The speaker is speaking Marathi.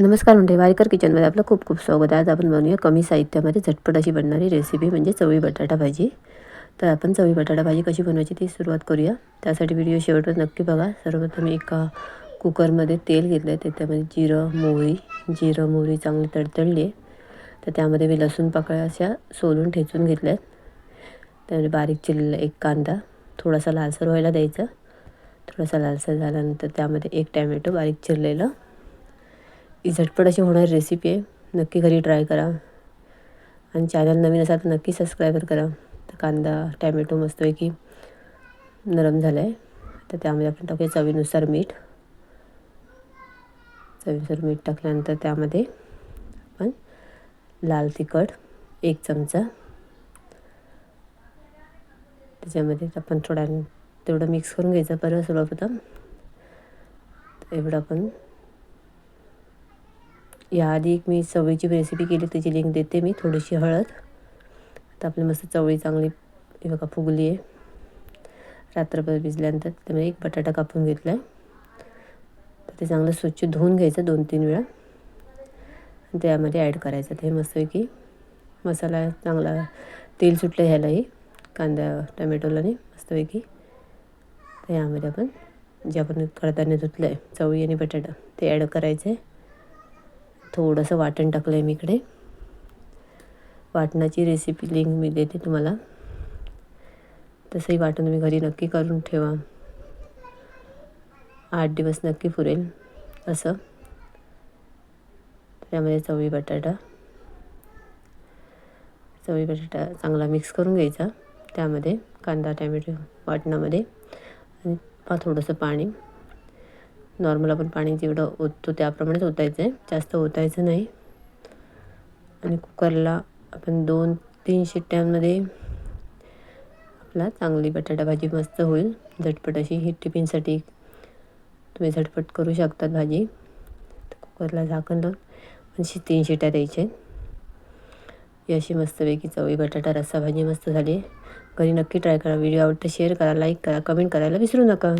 नमस्कार म्हणजे वायकर किचनमध्ये आपलं खूप खूप स्वागत. आहे आज आपण बनवूया कमी साहित्यामध्ये झटपट अशी बनणारी रेसिपी म्हणजे चवळी बटाटा भाजी. तर आपण चवळी बटाटा भाजी कशी बनवायची ती सुरुवात करूया. त्यासाठी व्हिडिओ शेवटवर नक्की बघा. सर्वप्रथम एका कुकरमध्ये तेल घेतलं आहे त्याच्यामध्ये जिरं मोहरी. जिरं मोहरी चांगली तडतडली आहे. तर त्यामध्ये मी लसूण पाकळ्या अशा सोलून ठेचून घेतल्या आहेत त्यामध्ये बारीक चिरलेला एक कांदा. थोडासा लालसर व्हायला द्यायचा. थोडासा लालसर झाल्यानंतर त्यामध्ये एक टॅमॅटो बारीक चिरलेलं. झटपट अशी होणारी रेसिपी आहे. नक्की घरी ट्राय करा. आणि चॅनल नवीन असाल तर नक्की सबस्क्राईबर करा. तर कांदा टॅमॅटो मस्तपैकी नरम झाला आहे तर त्यामध्ये आपण टाकूया चवीनुसार मीठ. चवीनुसार मीठ टाकल्यानंतर त्यामध्ये आपण लाल तिखट एक चमचा. त्याच्यामध्ये आपण थोडा तेवढं मिक्स करून घ्यायचं. परत सर्वप्रथम एवढं आपण याआधी एक मी चवळीची रेसिपी केली त्याची लिंक देते मी थोडीशी हळद. आता आपली मस्त चवळी चांगली हे बघा फुगली आहे. रात्रभर भिजल्यानंतर त्यामध्ये एक बटाटा कापून घेतला आहे तर ते चांगलं स्वच्छ धुवून घ्यायचं दोन तीन वेळा. आणि त्यामध्ये ॲड करायचं ते मस्तपैकी. मसाला चांगला तेल सुटलं ह्यालाही कांदा टमॅटोलाने मस्तपैकी. तर यामध्ये आपण जे आपण कडधान्य धुतलं आहे चवळी आणि बटाटा ते ॲड करायचं आहे थोडंसं वाटण टाकलं आहे मी इकडे. वाटणाची रेसिपी लिंक मी देते तुम्हाला. तसंही वाटण तुम्ही घरी नक्की करून ठेवा. आठ दिवस नक्की पुरेल असं. त्यामध्ये चवळी बटाटा. चवळी बटाटा चांगला मिक्स करून घ्यायचा. त्यामध्ये कांदा टॅमॅटो वाटणामध्ये. आणि थोडंसं पाणी. नॉर्मल आपण पाणी जेवढं ओततो त्याप्रमाणेच ओतायचं आहे. जास्त ओतायचं नाही. आणि कुकरला आपण दोन तीन शिट्ट्यांमध्ये आपला चांगली बटाटा भाजी मस्त होईल. झटपट अशी ही टिफिनसाठी तुम्ही झटपट करू शकतात भाजी. कुकरला झाकण लावून अशी तीन शिट्या द्यायच्या ही अशी मस्तपैकी चवळी बटाटा रस्सा भाजी मस्त झाली आहे. घरी नक्की ट्राय करा. व्हिडिओ आवडतं शेअर करा लाईक करा कमेंट करायला विसरू नका.